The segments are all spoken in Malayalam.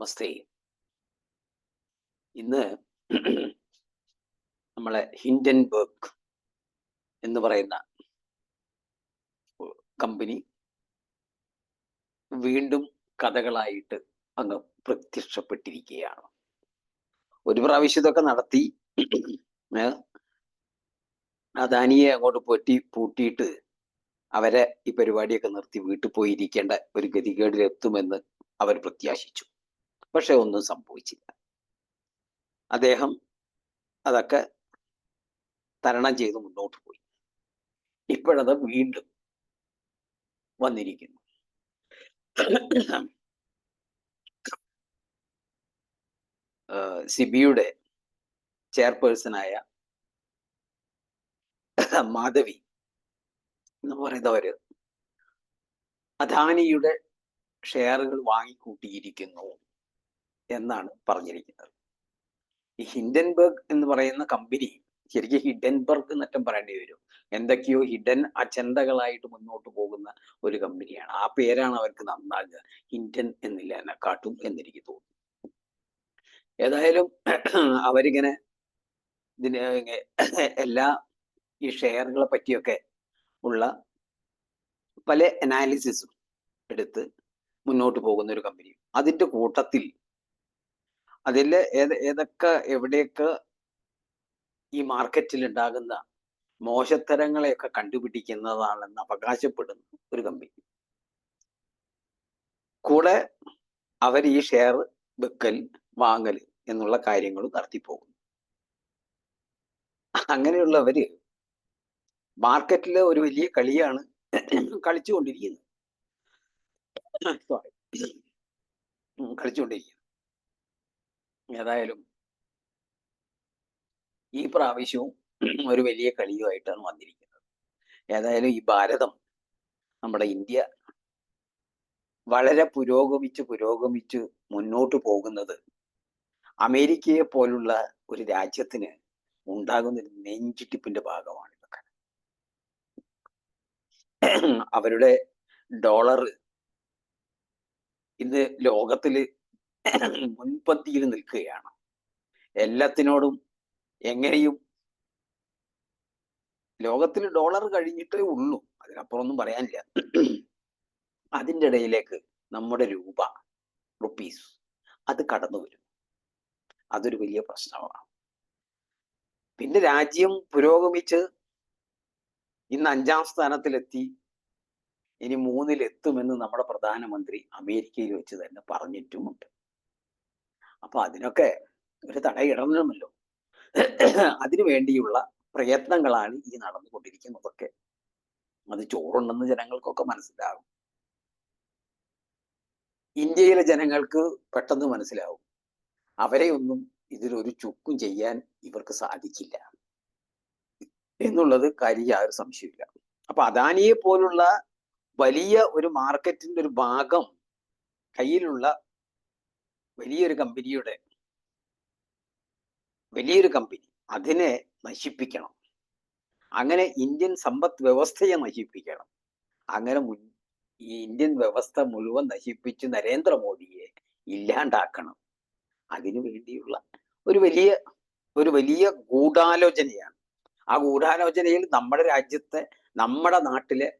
നമസ്തേ ഇന്ന് നമ്മളെ ഹിൻഡൻബർഗ് എന്ന് പറയുന്ന കമ്പനി വീണ്ടും കഥകളായിട്ട് അങ്ങ് പ്രത്യക്ഷപ്പെട്ടിരിക്കുകയാണ്. ഒരു പ്രാവശ്യം ഇതൊക്കെ നടത്തി അദാനിയെ അങ്ങോട്ട് പൊറ്റി പൂട്ടിയിട്ട് അവരെ ഈ പരിപാടിയൊക്കെ നിർത്തി വീട്ടിൽ പോയിരിക്കേണ്ട ഒരു ഗതികേടിലെത്തുമെന്ന് അവർ പ്രത്യാശിച്ചു. പക്ഷെ ഒന്നും സംഭവിച്ചില്ല. അദ്ദേഹം അതൊക്കെ തരണം ചെയ്ത് മുന്നോട്ട് പോയി. ഇപ്പോഴത് വീണ്ടും വന്നിരിക്കുന്നു. സിബിയുടെ ചെയർപേഴ്സണായ മാധവി എന്ന് പറയുന്നവര് അദാനിയുടെ ഷെയറുകൾ വാങ്ങിക്കൂട്ടിയിരിക്കുന്നു. എന്നാണ് പറഞ്ഞിരിക്കുന്നത്. ഈ ഹിൻഡൻബർഗ് എന്ന് പറയുന്ന കമ്പനി ശരിക്കും ഹിഡൻബർഗ് എന്നറ്റം പറയേണ്ടി വരും. എന്തൊക്കെയോ ഹിഡൻ അജണ്ടകളായിട്ട് മുന്നോട്ട് പോകുന്ന ഒരു കമ്പനിയാണ്. ആ പേരാണ് അവർക്ക് നന്നാകുക ഹിൻഡൻ എന്നില്ല എന്നെ കാട്ടും എന്നെനിക്ക് തോന്നുന്നു. ഏതായാലും അവരിങ്ങനെ ഇതിന് എല്ലാ ഈ ഷെയറുകളെ പറ്റിയൊക്കെ ഉള്ള പല അനാലിസിസും എടുത്ത് മുന്നോട്ട് പോകുന്ന ഒരു കമ്പനി അതിന്റെ കൂട്ടത്തിൽ അതിൽ ഏത് ഏതൊക്കെ എവിടെയൊക്കെ ഈ മാർക്കറ്റിൽ ഉണ്ടാകുന്ന മോശത്തരങ്ങളെയൊക്കെ കണ്ടുപിടിക്കുന്നതാണെന്ന് അവകാശപ്പെടുന്ന ഒരു കമ്പനി കൂടെ അവർ ഈ ഷെയർ വെക്കൽ വാങ്ങൽ എന്നുള്ള കാര്യങ്ങളും നടത്തിപ്പോകുന്നു അങ്ങനെയുള്ളവര് മാർക്കറ്റിലെ ഒരു വലിയ കളിയാണ് കളിച്ചുകൊണ്ടിരിക്കുന്നത്. സോറി ഏതായാലും ഈ പ്രാവശ്യവും ഒരു വലിയ കളിയുമായിട്ടാണ് വന്നിരിക്കുന്നത്. ഏതായാലും ഈ ഭാരതം നമ്മുടെ ഇന്ത്യ വളരെ പുരോഗമിച്ച് പുരോഗമിച്ച് മുന്നോട്ട് പോകുന്നത് അമേരിക്കയെ പോലുള്ള ഒരു രാജ്യത്തിന് ഉണ്ടാകുന്ന ഒരു നെഞ്ചിട്ടിപ്പിന്റെ ഭാഗമാണ് ഇതൊക്കെ. അവരുടെ ഡോളർ ഇന്ന് ലോകത്തിൽ മുൻപന്തിയിൽ നിൽക്കുകയാണ്. എല്ലാത്തിനോടും എങ്ങനെയും ലോകത്തിൽ ഡോളർ കഴിഞ്ഞിട്ടേ ഉള്ളൂ. അതിനപ്പുറം ഒന്നും പറയാനില്ല. അതിന്റെ ഇടയിലേക്ക് നമ്മുടെ രൂപ റുപ്പീസ് അത് കടന്നു വരും അതൊരു വലിയ പ്രശ്നമാണ്. പിന്നെ രാജ്യം പുരോഗമിച്ച് ഇന്ന് അഞ്ചാം സ്ഥാനത്തിലെത്തി. ഇനി മൂന്നിലെത്തുമെന്ന് നമ്മുടെ പ്രധാനമന്ത്രി അമേരിക്കയിൽ വെച്ച് തന്നെ പറഞ്ഞിട്ടുമുണ്ട്. അപ്പൊ അതിനൊക്കെ ഒരു തടയിടണമല്ലോ അതിനു വേണ്ടിയുള്ള പ്രയത്നങ്ങളാണ് ഈ നടന്നുകൊണ്ടിരിക്കുന്നതൊക്കെ. അത് ചോറുണ്ടെന്ന് ജനങ്ങൾക്കൊക്കെ മനസ്സിലാകും ഇന്ത്യയിലെ ജനങ്ങൾക്ക് പെട്ടെന്ന് മനസ്സിലാവും. അവരെ ഒന്നും ഇതിലൊരു ചുക്കും ചെയ്യാൻ ഇവർക്ക് സാധിക്കില്ല. എന്നുള്ളത് കാര്യം യാതൊരു സംശയമില്ല അപ്പൊ അദാനിയെ പോലുള്ള വലിയ ഒരു മാർക്കറ്റിന്റെ ഒരു ഭാഗം കയ്യിലുള്ള വലിയൊരു കമ്പനിയുടെ വലിയൊരു കമ്പനി അതിനെ നശിപ്പിക്കണം. അങ്ങനെ ഇന്ത്യൻ സമ്പദ് വ്യവസ്ഥയെ നശിപ്പിക്കണം. അങ്ങനെ ഈ ഇന്ത്യൻ വ്യവസ്ഥ മുഴുവൻ നശിപ്പിച്ച് നരേന്ദ്രമോദിയെ ഇല്ലാണ്ടാക്കണം. അതിനു വേണ്ടിയുള്ള ഒരു വലിയ ഒരു വലിയ ഗൂഢാലോചനയാണ്. ആ ഗൂഢാലോചനയിൽ നമ്മുടെ രാജ്യത്തെ നമ്മുടെ നാട്ടിലെ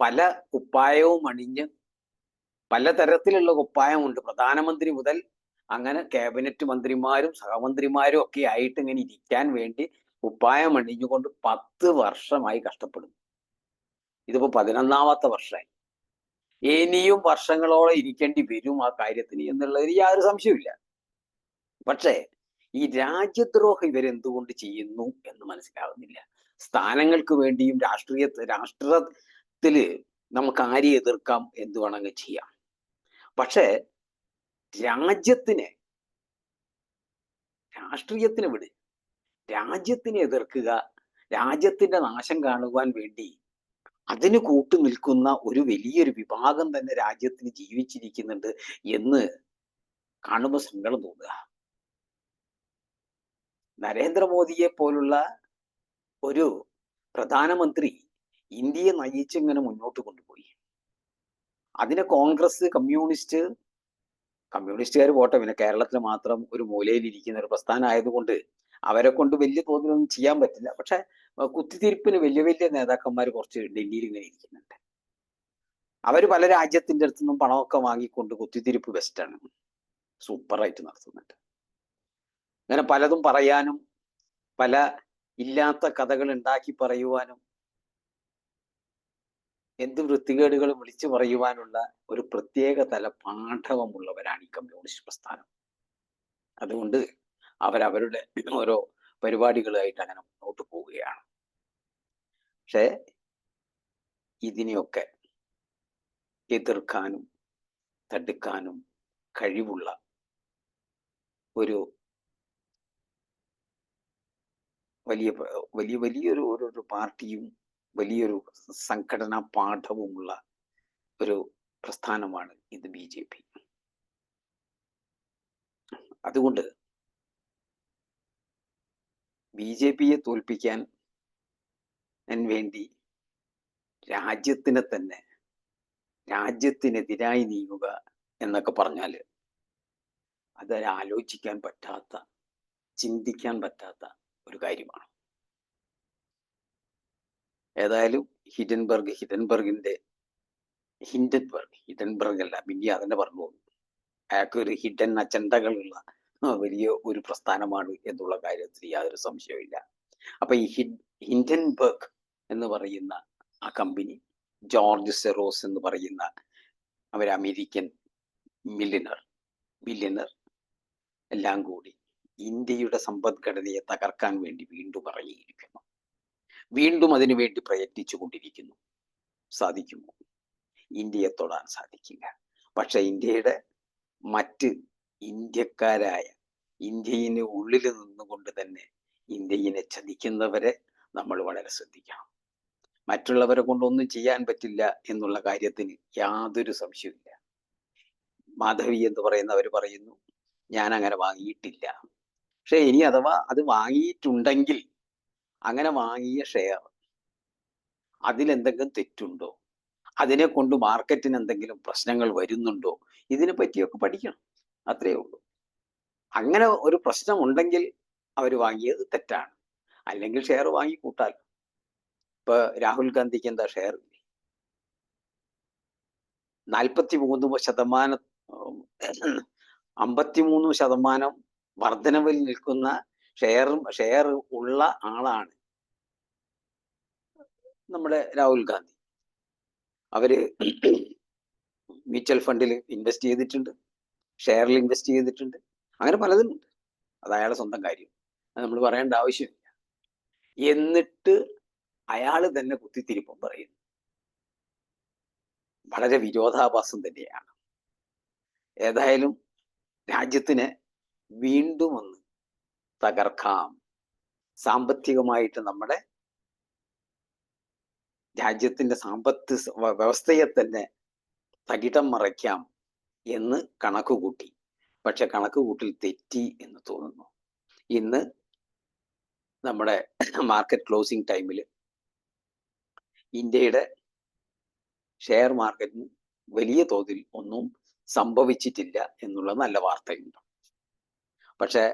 പല കുപ്പായവും അണിഞ്ഞ് പലതരത്തിലുള്ള കുപ്പായമുണ്ട്. പ്രധാനമന്ത്രി മുതൽ അങ്ങനെ ക്യാബിനറ്റ് മന്ത്രിമാരും സഹമന്ത്രിമാരും ഒക്കെ ആയിട്ട് ഇങ്ങനെ ഇരിക്കാൻ വേണ്ടി ഉപ്പായം അണിഞ്ഞുകൊണ്ട് പത്ത് വർഷമായി കഷ്ടപ്പെടുന്നു. ഇതിപ്പോ പതിനൊന്നാമത്തെ വർഷമായി. ഇനിയും വർഷങ്ങളോളം ഇരിക്കേണ്ടി വരും ആ കാര്യത്തിന് എന്നുള്ളതിൽ യാതൊരു സംശയമില്ല പക്ഷേ ഈ രാജ്യദ്രോഹം ഇവരെന്തുകൊണ്ട് ചെയ്യുന്നു എന്ന് മനസ്സിലാകുന്നില്ല സ്ഥാനങ്ങൾക്ക് വേണ്ടിയും രാഷ്ട്രീയ രാഷ്ട്രത്തിൽ നമുക്ക് ആരെ എതിർക്കാം എന്ത് വേണമെങ്കിൽ ചെയ്യാം. പക്ഷേ രാജ്യത്തിനെ രാഷ്ട്രീയത്തിന് വിട്. രാജ്യത്തിനെ എതിർക്കുക രാജ്യത്തിന്റെ നാശം കാണുവാൻ വേണ്ടി അതിന് കൂട്ടു നിൽക്കുന്ന ഒരു വലിയൊരു വിഭാഗം തന്നെ രാജ്യത്തിന് ജീവിച്ചിരിക്കുന്നുണ്ട് എന്ന് കാണുമ്പോൾ സങ്കടം തോന്നുക. നരേന്ദ്രമോദിയെ പോലുള്ള ഒരു പ്രധാനമന്ത്രി ഇന്ത്യയെ നയിച്ചിങ്ങനെ മുന്നോട്ട് കൊണ്ടുപോയി. അതിനെ കോൺഗ്രസ് കമ്മ്യൂണിസ്റ്റ് കമ്മ്യൂണിസ്റ്റുകാർ പോട്ടെ പിന്നെ കേരളത്തിൽ മാത്രം ഒരു മൂലയിൽ ഇരിക്കുന്ന ഒരു പ്രസ്ഥാനം ആയതുകൊണ്ട് അവരെ കൊണ്ട് വലിയ തോതിലൊന്നും ചെയ്യാൻ പറ്റില്ല. പക്ഷെ കുത്തിത്തിരിപ്പിന് വലിയ വലിയ നേതാക്കന്മാർ കുറച്ച് ഡൽഹിയിൽ ഇങ്ങനെ ഇരിക്കുന്നുണ്ട്. അവർ പല രാജ്യത്തിന്റെ അടുത്തു നിന്നും പണമൊക്കെ വാങ്ങിക്കൊണ്ട് കുത്തിത്തിരിപ്പ് ബെസ്റ്റാണ് സൂപ്പറായിട്ട് നടത്തുന്നുണ്ട്. അങ്ങനെ പലതും പറയാനും പല ഇല്ലാത്ത കഥകൾ ഉണ്ടാക്കി പറയുവാനും എന്ത് വൃത്തികേടുകളും വിളിച്ചു പറയുവാനുള്ള ഒരു പ്രത്യേക തല പാഠവമുള്ളവരാണ് ഈ കമ്മ്യൂണിസ്റ്റ് പ്രസ്ഥാനം. അതുകൊണ്ട് അവരവരുടെ ഓരോ പരിപാടികളായിട്ട് അങ്ങനെ മുന്നോട്ട് പോവുകയാണ്. പക്ഷേ ഇതിനെയൊക്കെ എതിർക്കാനും തടുക്കാനും കഴിവുള്ള ഒരു വലിയ വലിയ വലിയൊരു ഒരു പാർട്ടിയും വലിയൊരു സംഘടനാ പാഠവുമുള്ള ഒരു പ്രസ്ഥാനമാണ് ഇത് ബി ജെ പി. അതുകൊണ്ട് ബി ജെ പിയെ തോൽപ്പിക്കാൻ വേണ്ടി രാജ്യത്തിനെ തന്നെ രാജ്യത്തിനെതിരായി നീങ്ങുക എന്നൊക്കെ പറഞ്ഞാൽ അത് ആലോചിക്കാൻ പറ്റാത്ത ചിന്തിക്കാൻ പറ്റാത്ത ഒരു കാര്യമാണ്. ഏതായാലും ഹിഡൻബർഗ് ഹിഡൻബർഗിന്റെ ഹിൻഡൻബർഗ് ഹിഡൻബർഗ് അല്ല പിന്നെ അതിനെ പറഞ്ഞു പോകുന്നു. അയാൾക്ക് ഒരു ഹിഡൻ അജണ്ടകളുള്ള വലിയ ഒരു പ്രസ്ഥാനമാണ് എന്നുള്ള കാര്യത്തിൽ യാതൊരു സംശയവുമില്ല. അപ്പൊ ഈ ഹിഡ് ഹിൻഡൻബർഗ് എന്ന് പറയുന്ന ആ കമ്പനി ജോർജ് സെറോസ് എന്ന് പറയുന്ന അവർ അമേരിക്കൻ മില്ലിനർ മില്ലിനർ എല്ലാം കൂടി ഇന്ത്യയുടെ സമ്പദ്ഘടനയെ തകർക്കാൻ വേണ്ടി വീണ്ടും ഇറങ്ങിയിരിക്കുന്നു. വീണ്ടും അതിനു വേണ്ടി പ്രയത്നിച്ചു കൊണ്ടിരിക്കുന്നു. സാധിക്കുമോ? ഇന്ത്യയെ തൊടാൻ സാധിക്കില്ല. പക്ഷെ ഇന്ത്യയുടെ മറ്റ് ഇന്ത്യക്കാരായ ഇന്ത്യയിന് ഉള്ളിൽ നിന്നുകൊണ്ട് തന്നെ ഇന്ത്യയിനെ ചതിക്കുന്നവരെ നമ്മൾ വളരെ ശ്രദ്ധിക്കണം. മറ്റുള്ളവരെ കൊണ്ടൊന്നും ചെയ്യാൻ പറ്റില്ല എന്നുള്ള കാര്യത്തിന് യാതൊരു സംശയമില്ല മാധവി എന്ന് പറയുന്നവർ പറയുന്നു ഞാൻ അങ്ങനെ വാങ്ങിയിട്ടില്ല. പക്ഷെ ഇനി അഥവാ അത് വാങ്ങിയിട്ടുണ്ടെങ്കിൽ അങ്ങനെ വാങ്ങിയ ഷെയർ അതിലെന്തെങ്കിലും തെറ്റുണ്ടോ? അതിനെ കൊണ്ട് മാർക്കറ്റിന് എന്തെങ്കിലും പ്രശ്നങ്ങൾ വരുന്നുണ്ടോ? ഇതിനെ പറ്റിയൊക്കെ പഠിക്കണം. അത്രയേ ഉള്ളൂ. അങ്ങനെ ഒരു പ്രശ്നം ഉണ്ടെങ്കിൽ അവർ വാങ്ങിയത് തെറ്റാണ്. അല്ലെങ്കിൽ ഷെയർ വാങ്ങി കൂട്ടാൽ ഇപ്പൊ രാഹുൽ ഗാന്ധിക്ക് എന്താ ഷെയർ നാൽപ്പത്തി മൂന്ന് ശതമാനം അമ്പത്തിമൂന്ന് ശതമാനം വർധനവിൽ നിൽക്കുന്ന ഷെയറും ഷെയർ ഉള്ള ആളാണ് നമ്മുടെ രാഹുൽ ഗാന്ധി. അവർ മ്യൂച്വൽ ഫണ്ടിൽ ഇൻവെസ്റ്റ് ചെയ്തിട്ടുണ്ട് ഷെയറിൽ ഇൻവെസ്റ്റ് ചെയ്തിട്ടുണ്ട് അങ്ങനെ പലതുമുണ്ട് അത് അയാളെ സ്വന്തം കാര്യം. അത് നമ്മൾ പറയേണ്ട ആവശ്യമില്ല. എന്നിട്ട് അയാൾ തന്നെ കുത്തിത്തിരിപ്പം പറയുന്നു വളരെ വിരോധാഭാസം തന്നെയാണ്. ഏതായാലും രാജ്യത്തിന് വീണ്ടും ഒന്ന് തകർക്കാം. സാമ്പത്തികമായിട്ട് നമ്മുടെ രാജ്യത്തിന്റെ സാമ്പത്ത് വ്യവസ്ഥയെ തന്നെ തകിടം മറയ്ക്കാം എന്ന് കണക്ക് കൂട്ടി പക്ഷെ കണക്ക് കൂട്ടിൽ തെറ്റി എന്ന് തോന്നുന്നു. ഇന്ന് നമ്മുടെ മാർക്കറ്റ് ക്ലോസിംഗ് ടൈമിൽ ഇന്ത്യയുടെ ഷെയർ മാർക്കറ്റിന് വലിയ തോതിൽ ഒന്നും സംഭവിച്ചിട്ടില്ല എന്നുള്ള നല്ല വാർത്തയുണ്ട്. പക്ഷെ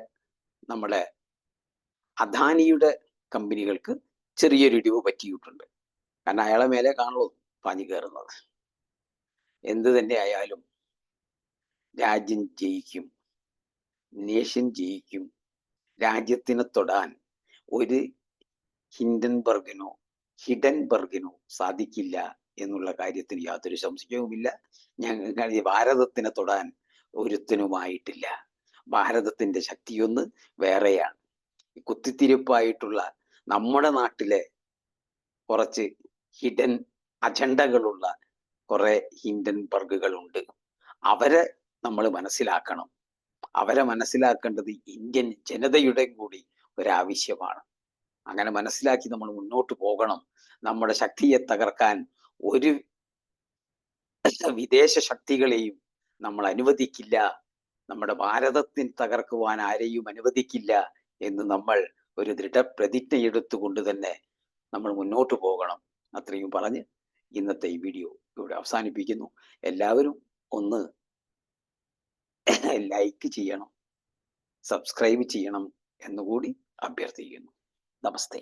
നമ്മുടെ അദാനിയുടെ കമ്പനികൾക്ക് ചെറിയൊരു ഇടിവ് പറ്റിയിട്ടുണ്ട്. കാരണം അയാളെ മേലെ കാണുള്ളൂ പാഞ്ഞു കയറുന്നത്. എന്ത് തന്നെ ആയാലും രാജ്യം ജയിക്കും നേഷൻ ജയിക്കും രാജ്യത്തിനെ തൊടാൻ ഒരു ഹിൻഡൻബർഗിനോ ഹിഡൻബർഗിനോ സാധിക്കില്ല എന്നുള്ള കാര്യത്തിന് യാതൊരു സംശയവുമില്ല. ഞങ്ങൾ ഭാരതത്തിനെ തൊടാൻ ഒരുത്തിനുമായിട്ടില്ല. ഭാരതത്തിന്റെ ശക്തിയൊന്ന് വേറെയാണ്. ഈ കുത്തിത്തിരിപ്പായിട്ടുള്ള നമ്മുടെ നാട്ടിലെ കുറച്ച് ഹിഡൻ അജണ്ടകളുള്ള കുറെ ഹിൻഡൻബർഗുകളുണ്ട് അവരെ നമ്മൾ മനസ്സിലാക്കണം. അവരെ മനസ്സിലാക്കേണ്ടത് ഇന്ത്യൻ ജനതയുടെ കൂടി ഒരാവശ്യമാണ്. അങ്ങനെ മനസ്സിലാക്കി നമ്മൾ മുന്നോട്ട് പോകണം. നമ്മുടെ ശക്തിയെ തകർക്കാൻ ഒരു വിദേശ ശക്തികളെയും നമ്മൾ അനുവദിക്കില്ല. നമ്മുടെ ഭാരതത്തിൽ തകർക്കുവാൻ ആരെയും അനുവദിക്കില്ല എന്ന് നമ്മൾ ഒരു ദൃഢപ്രതിജ്ഞ എടുത്തുകൊണ്ട് തന്നെ നമ്മൾ മുന്നോട്ട് പോകണം. അത്രയും പറഞ്ഞ് ഇന്നത്തെ ഈ വീഡിയോ ഇവിടെ അവസാനിപ്പിക്കുന്നു. എല്ലാവരും ഒന്ന് ലൈക്ക് ചെയ്യണം സബ്സ്ക്രൈബ് ചെയ്യണം എന്നുകൂടി അഭ്യർത്ഥിക്കുന്നു. നമസ്തേ.